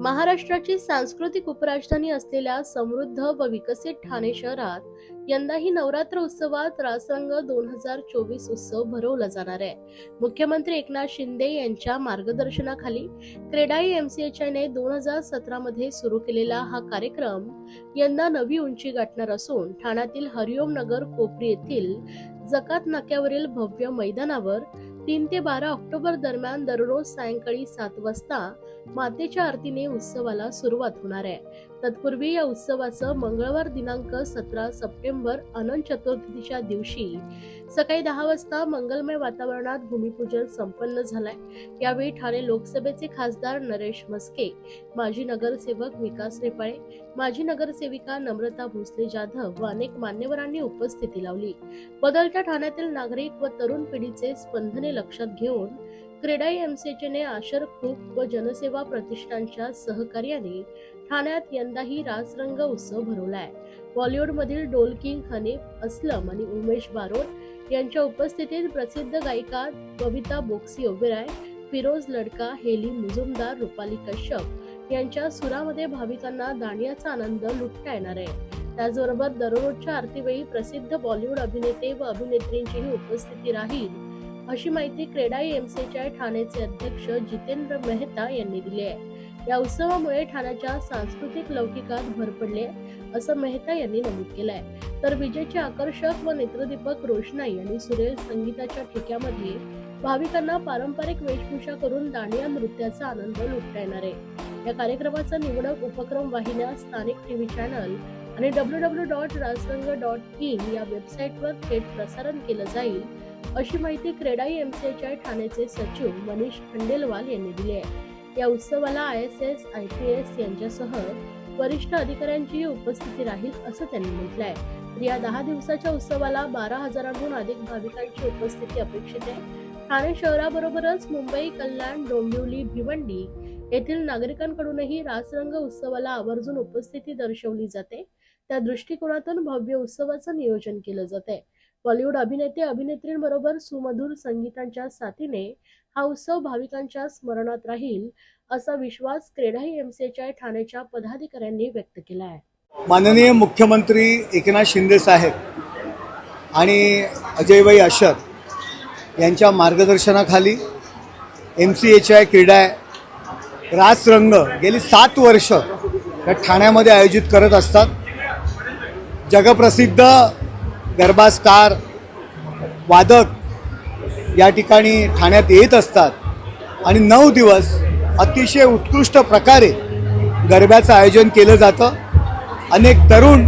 महाराष्ट्राची सांस्कृतिक उपराजधानी असलेल्या समृद्ध व विकसित ठाणे शहरात यंदाही नवरात्र उत्सवात रासरंग दोन हजार चोवीस उत्सव भरवला जाणार आहे. मुख्यमंत्री एकनाथ शिंदे यांच्या मार्गदर्शनाखाली क्रेडाई एमसीएचआयने दोन हजार सतरा मध्ये सुरू केलेला हा कार्यक्रम यंदा नवी उंची गाठणार असून ठाण्यातील हरिओम नगर कोपरी येथील जकात नाक्यावरील भव्य मैदानावर तीन ते बारा ऑक्टोबर दरम्यान दररोज सायंकाळी सात वाजता मातेच्या आरतीने उत्सवाला सुरुवात होणार आहे. तत्पूर्वी या उत्सवाचं मंगळवार दिनांक सतरा सप्टेंबर अनंत चतुर्थीच्या दिवशी सकाळी दहा वाजता मंगलमय वातावरणात भूमिपूजन संपन्न झालंय. यावेळी ठाणे लोकसभेचे खासदार नरेश मस्के माजी नगरसेवक विकास रेपाळे माजी नगरसेविका नम्रता भोसले जाधव व अनेक मान्यवरांनी उपस्थिती लावली. बदलत्या ठाण्यातील नागरिक व तरुण पिढीचे स्पंदने लक्षात घेऊन क्रीडा एमसीएचने आशर ग्रुप व जनसेवा प्रतिष्ठानच्या सहकार्याने ठाण्यात यंदाही रासरंग उत्सव भरवलाय. बॉलिवूडमधील डोल किंग हनीफ अस्लम आणि उमेश बारोड यांच्या उपस्थितीत प्रसिद्ध गायिका बबिता बोक्सी ओबेराय फिरोज लडका हेली मुजुमदार रुपाली कश्यप यांच्या सुरामध्ये भाविकांना दांडियाचा आनंद लुटता येणार आहे. त्याचबरोबर दररोजच्या आरतीवेळी प्रसिद्ध बॉलिवूड अभिनेते व अभिनेत्रींचीही उपस्थिती राहील. अशी माहिती क्रेडाई एमसीच्या ठाण्याचे अध्यक्ष जितेंद्र मेहता यांनी दिली आहे. या उत्सवामुळे ठाण्याच्या सांस्कृतिक लौकिकात भर पडले असं मेहता यांनी नमूद केलंय. तर विजेचे आकर्षक व नेत्रदीपक रोषणाई आणि सुरेल संगीताच्या ठिक्यामध्ये भाविकांना पारंपरिक वेशभूषा करून दांडिया नृत्याचा आनंद लुटता येणार आहे. या कार्यक्रमाचा निवडक उपक्रम वाहिन्या स्थानिक टीव्ही चॅनल आणि W W dot Rajrang dot in या वेबसाईटवर थेट प्रसारण केलं जाईल. अशी माहिती क्रेडाई एमसीएचआय ठाण्याचे सचिव मनीष खंडेलवाल यांनी दिली आहे. या उत्सवाला I S S I P S यांच्यासह वरिष्ठ अधिकाऱ्यांचीही उपस्थिती राहील असं त्यांनी म्हटलंय. तर या दहा दिवसाच्या उत्सवाला बारा हजारांहून अधिक भाविकांची उपस्थिती अपेक्षित आहे. ठाणे शहराबरोबरच मुंबई कल्याण डोंबिवली भिवंडी येथील नागरिकांकडूनही रासरंग उत्सवाला आवर्जून उपस्थिती दर्शवली जाते. त्या दृष्टिकोनातून भव्य उत्सवाचं नियोजन केलं जाते बॉलिवूड अभिनेते अभिनेत्रींबरोबर सुमधुर संगीतांच्या साथीने हा उत्सव भाविकांच्या स्मरणात राहील असा विश्वास क्रेडाई एमसीएच्या ठाण्याच्या पदाधिकाऱ्यांनी व्यक्त केला आहे. माननीय मुख्यमंत्री एकनाथ शिंदे साहेब आणि अजयभाई अशर यांच्या मार्गदर्शनाखाली एम सी एच आय क्रीडा रासरंग गेली सात वर्ष या ठाण्यामध्ये आयोजित करत असतात. जगप्रसिद्ध गरबास्कार वादक या ठिकाणी ठाण्यात येत असतात. आणि नऊ दिवस अतिशय उत्कृष्ट प्रकारे गरब्याचं आयोजन केलं जातं. अनेक तरुण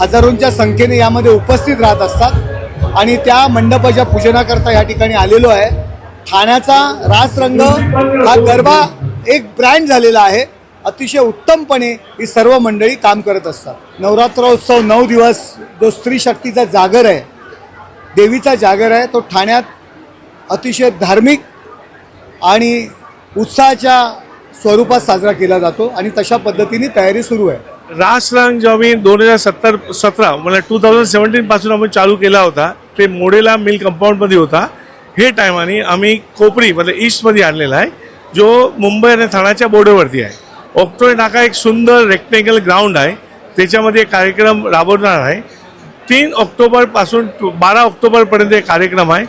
हजारोंच्या संख्येने यामध्ये उपस्थित राहत असतात. आणि त्या मंडपाच्या पूजनाकरता या ठिकाणी आलेलो आहे. ठाण्याचा रासरंग हा गरबा एक ब्रँड झालेला आहे. अतिशय उत्तमपणे ही सर्व मंडळी काम करत असतात. नवरात्रोत्सव नऊ दिवस जो स्त्री शक्तीचा जागर आहे देवीचा जागर आहे तो ठाण्यात अतिशय धार्मिक आणि उत्साहाच्या स्वरूपात साजरा केला जातो आणि तशा पद्धतीने तयारी सुरू आहे. रासरंग जो आम्ही दोन हजार सत्तर सतरा म्हणजे टू थाउजंड सेवन्टीन पासून आपण चालू केला होता. ते मोडेला मिल कंपाऊंडमध्ये होता. हे टायमाने आम्ही कोपरी म्हणजे ईस्टमध्ये आणलेला आहे जो मुंबई आणि ठाण्याच्या बॉर्डरवरती आहे. ऑक्टोबर नाका एक सुंदर रेक्टेंगल ग्राउंड आहे. त्याच्यामध्ये कार्यक्रम राबवणार आहे. तीन ऑक्टोबरपासून बारा ऑक्टोबरपर्यंत एक कार्यक्रम आहे.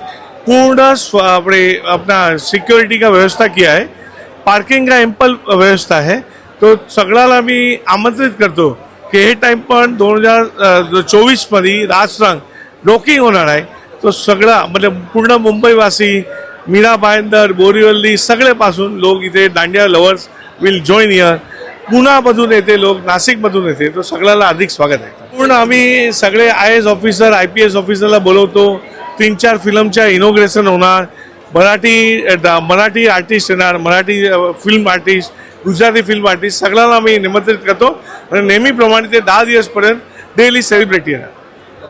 पूर्ण स्व अपने अपना सिक्योरिटी का व्यवस्था किया है पार्किंग का एम्पल व्यवस्था है तो सगळ्याला मी आमंत्रित करतो की हे टाईम पण दोन हजार चोवीसमध्ये राजरंग डोकिंग होणार आहे. तो सगळा म्हणजे पूर्ण मुंबईवासी मीरा भाईंदर बोरीवल्ली सगळेपासून लोक इथे dandiya lovers will join here पुण्यामधून येते लोक नाशिकमधून येते तो सगळ्याला अधिक स्वागत आहे. पूर्ण आम्ही सगळे I S officer I P S ऑफिसरला बोलवतो. तीन चार फिल्मच्या इनोग्रेशन होणार. मराठी मराठी आर्टिस्ट येणार Marathi film artist Gujarati film artist सगळ्यांना आम्ही निमंत्रित करतो. आणि नेहमीप्रमाणे ते दहा दिवसपर्यंत डेली सेलिब्रिटी येणार.